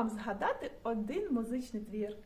вам згадати один музичний твір.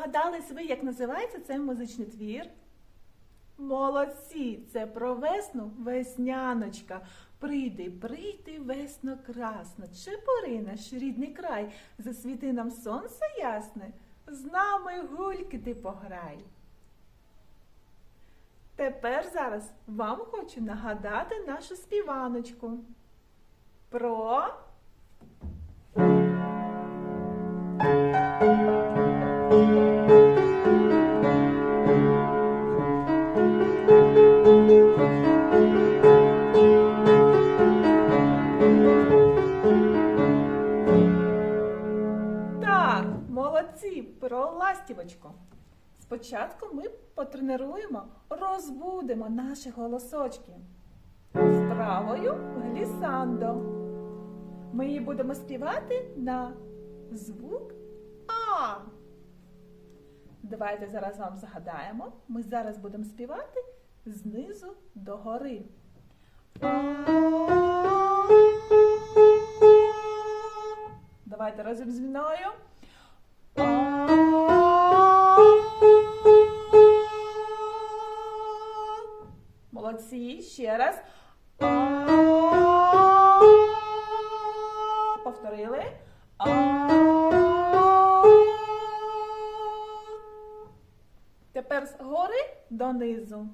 Здогадались ви, як називається цей музичний твір? Молодці! Це про весну весняночка. Прийди, прийди, весно красно, Чепори наш рідний край, засвіти нам сонце ясне, з нами гульки ти пограй. Тепер зараз вам хочу нагадати нашу співаночку про про ластівочку. Спочатку ми потренуємо, розбудемо наші голосочки. Вправою глісандо. Ми її будемо співати на звук А. Давайте зараз вам згадаємо. Ми зараз будемо співати знизу до гори. Давайте разом зі мною. Молодці, ще раз. Повторили. Тепер з гори донизу.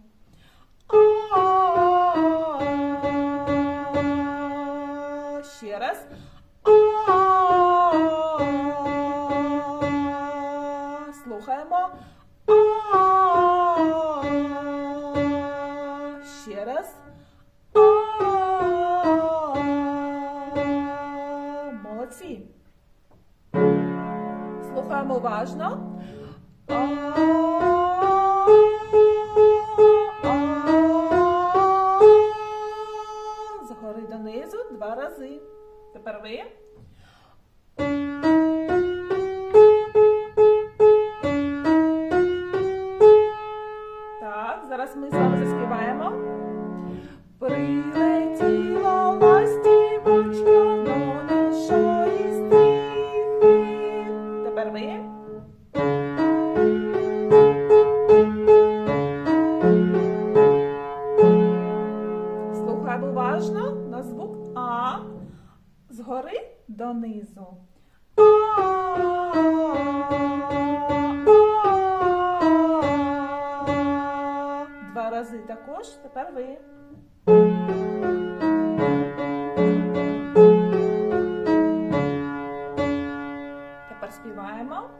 Ще раз. Слухаємо. Ще раз. Молодці. Слухаємо уважно. Згори донизу два рази. Тепер ви. Зараз ми з вами заспіваємо. Прилетіла ластівочка до нашої стріхи. Тепер ви. Слухаємо уважно на звук А згори донизу. Також. Тепер ви. Тепер співаємо.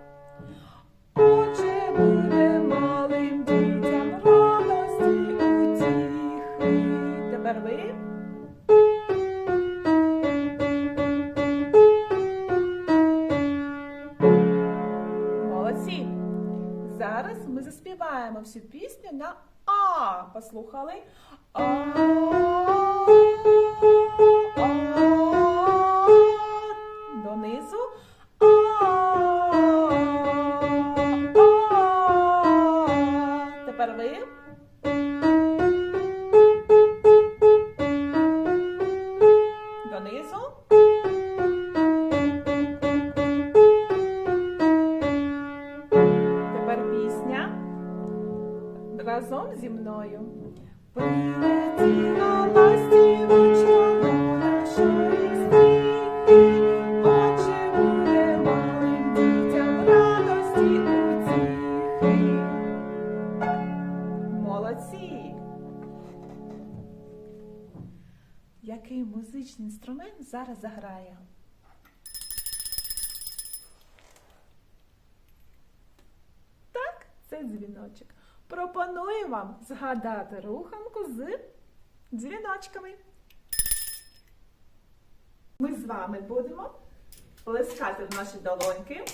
Отче буде малим дітям радості утіхи. Тепер ви. Молодці. Зараз ми заспіваємо всю пісню на Послухали? Донизу. Тепер ви. Донизу. Разом зі мною. Прилетіла ластівочка до нашої стріхи, Отже буде малим дітям радості утіхи. Молодці! Який музичний інструмент зараз заграє? Так, це дзвіночок. Пропоную вам згадати руханку з дзвіночками. Ми з вами будемо плескати в наші долоньки,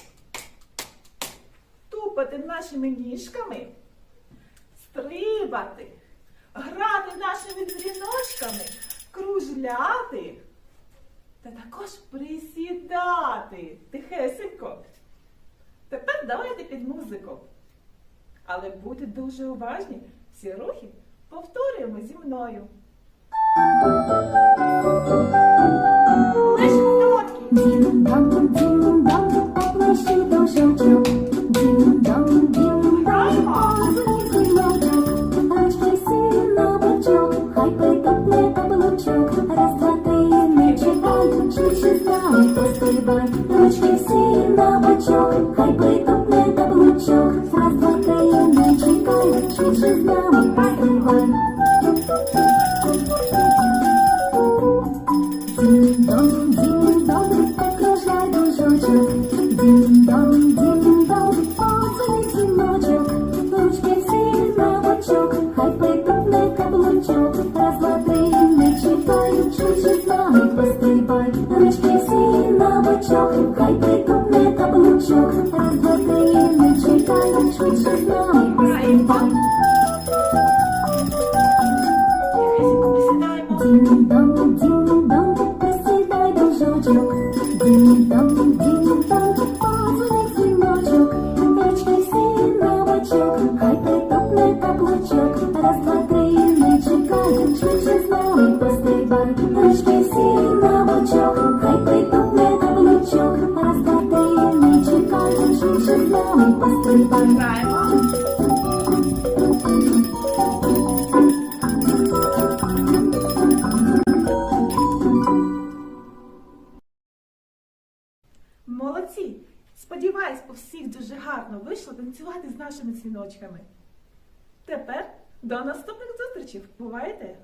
тупати нашими ніжками, стрибати, грати нашими дзвіночками, кружляти та також присідати тихесенько. Тепер давайте під музику. Але будьте дуже уважні, всі рухи повторюємо зі мною. Лише короткі. thank you. Сподіваюсь, у всіх дуже гарно вийшло танцювати з нашими дзвіночками. Тепер до наступних зустрічей. Бувайте!